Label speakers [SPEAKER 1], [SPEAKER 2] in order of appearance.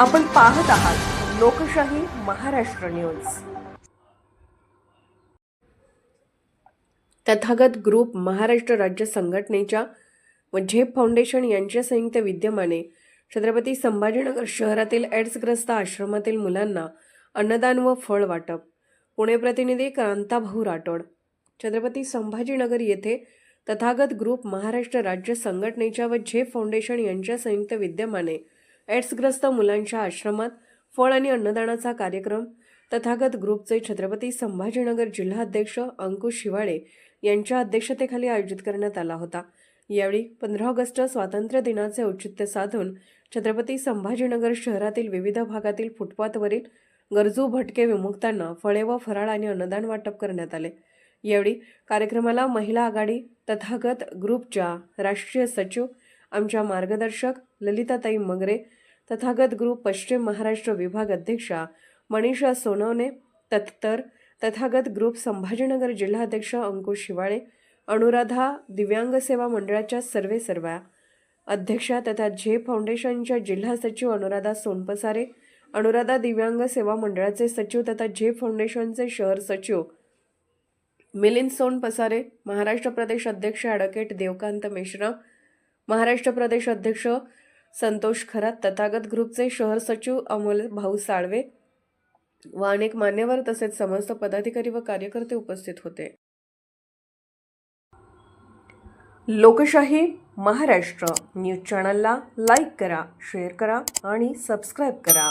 [SPEAKER 1] आपण पाहत आहात लोकशाही महाराष्ट्र न्यूज. तथागत ग्रुप महाराष्ट्र राज्य संघटनेच्या व झेप फाउंडेशन यांच्या संयुक्त विद्यमाने छत्रपती संभाजीनगर शहरातील एड्सग्रस्त आश्रमातील मुलांना अन्नदान व फळ वाटप. पुणे प्रतिनिधी क्रांताभाऊ राठोड. छत्रपती संभाजीनगर येथे तथागत ग्रुप महाराष्ट्र राज्य संघटनेच्या व झेप फाउंडेशन यांच्या संयुक्त विद्यमाने एड्सग्रस्त मुलांच्या आश्रमात फळ आणि अन्नदानाचा कार्यक्रम तथागत ग्रुपचे छत्रपती संभाजीनगर जिल्हाध्यक्ष अंकुश शिवाळे यांच्या अध्यक्षतेखाली आयोजित करण्यात आला होता. यावेळी पंधरा ऑगस्ट स्वातंत्र्य दिनाचे औचित्य साधून छत्रपती संभाजीनगर शहरातील विविध भागातील फुटपाथवरील गरजू भटके विमुक्तांना फळे व फराळ आणि अन्नदान वाटप करण्यात आले. यावेळी कार्यक्रमाला महिला आघाडी तथागत ग्रुपच्या राष्ट्रीय सचिव आमच्या मार्गदर्शक ललिताताई मगरे तथागत ग्रुप पश्चिम महाराष्ट्र विभाग अध्यक्षा मनीषा सोनवणे तत्तर तथागत ग्रुप संभाजीनगर जिल्हाध्यक्ष अंकुश शिवाळे अनुराधा दिव्यांग सेवा मंडळाच्या सर्वे सर्वा अध्यक्षा तथा झे फाउंडेशनच्या जिल्हा सचिव अनुराधा सोनपसारे अनुराधा दिव्यांग सेवा मंडळाचे सचिव तथा झे फाउंडेशनचे शहर सचिव मिलिंद सोनपसारे महाराष्ट्र प्रदेश अध्यक्ष ॲडव्होकेट देवकांत मेश्राम महाराष्ट्र प्रदेश अध्यक्ष संतोष खरात तथागत ग्रुपचे शहर सचिव अमोल भाऊ साळवे व अनेक मान्यवर तसेच समस्त पदाधिकारी व कार्यकर्ते उपस्थित होते. लोकशाही महाराष्ट्र न्यूज चॅनलला लाईक करा शेअर करा आणि सबस्क्राईब करा.